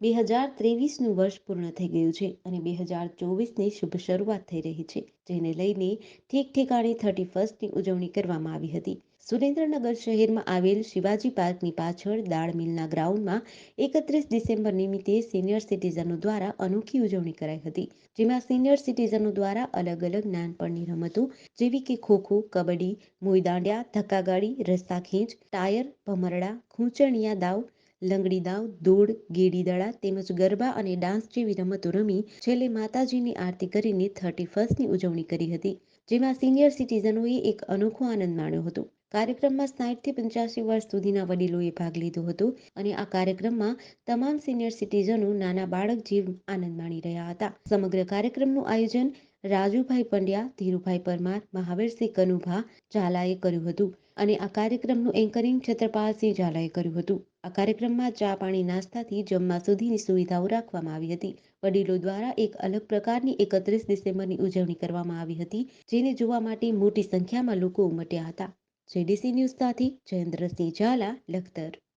બે હજાર ત્રેવીસનું વર્ષ પૂર્ણ થઈ ગયું છે અને બે હજાર ચોવીસની શુભ શરૂઆત થઈ રહી છે, જેને લઈને ઠેક ઠેકાણે થર્ટી ફર્સ્ટની ઉજવણી કરવામાં આવી હતી. સુરેન્દ્રનગર શહેરમાં આવેલ શિવાજી પાર્કની પાછળ દાળ મિલના ગ્રાઉન્ડમાં એકત્રીસ ડિસેમ્બર નિમિત્તે સિનિયર સિટીઝનો દ્વારા અનોખી ઉજવણી કરાઈ હતી, જેમાં સિનિયર સિટીઝનો દ્વારા અલગ અલગ નાનપણની રમતો જેવી કે ખોખો, કબડ્ડી મોઈદાંડિયા ધક્કાગાડી રસ્તા ખેંચ, ટાયર, ભમરડા, ખૂંચણિયા દાવ લંગડી દાવ દોડ ગેડી દડા તેમજ ગરબા અને ડાન્સ જેવી રમતો રમી છેલ્લે માતાજીની આરતી કરીને થર્ટી ફર્સ્ટની ઉજવણી કરી હતી, જેમાં સિનિયર સિટીઝનોએ એક અનોખો આનંદ માણ્યો હતો. કાર્યક્રમમાં સાઠથી પંચ્યાસી વર્ષ સુધીના વડીલોએ ભાગ લીધો હતો અને આ કાર્યક્રમમાં તમામ સિનિયર સિટીઝનો નાના બાળક જીવ આનંદ માણી રહ્યા હતા. સમગ્ર કાર્યક્રમનું આયોજન રાજુભાઈ પંડ્યા, ધીરુભાઈ પરમાર મહાવીરસિંહ કનુભા ઝાલાએ કર્યું હતું અને આ કાર્યક્રમનું એન્કરિંગ છત્રપાલસિંહ ઝાલાએ કર્યું હતું. આ કાર્યક્રમમાં ચા પાણી નાસ્તાથી જમવા સુધીની સુવિધાઓ રાખવામાં આવી હતી. વડીલો દ્વારા એક અલગ પ્રકારની એકત્રીસ ડિસેમ્બરની ઉજવણી કરવામાં આવી હતી, જેને જોવા માટે મોટી સંખ્યામાં લોકો ઉમટ્યા હતા. જેડીસી ન્યૂઝ સાથે જયેન્દ્રસિંહ ઝાલા, લખતર.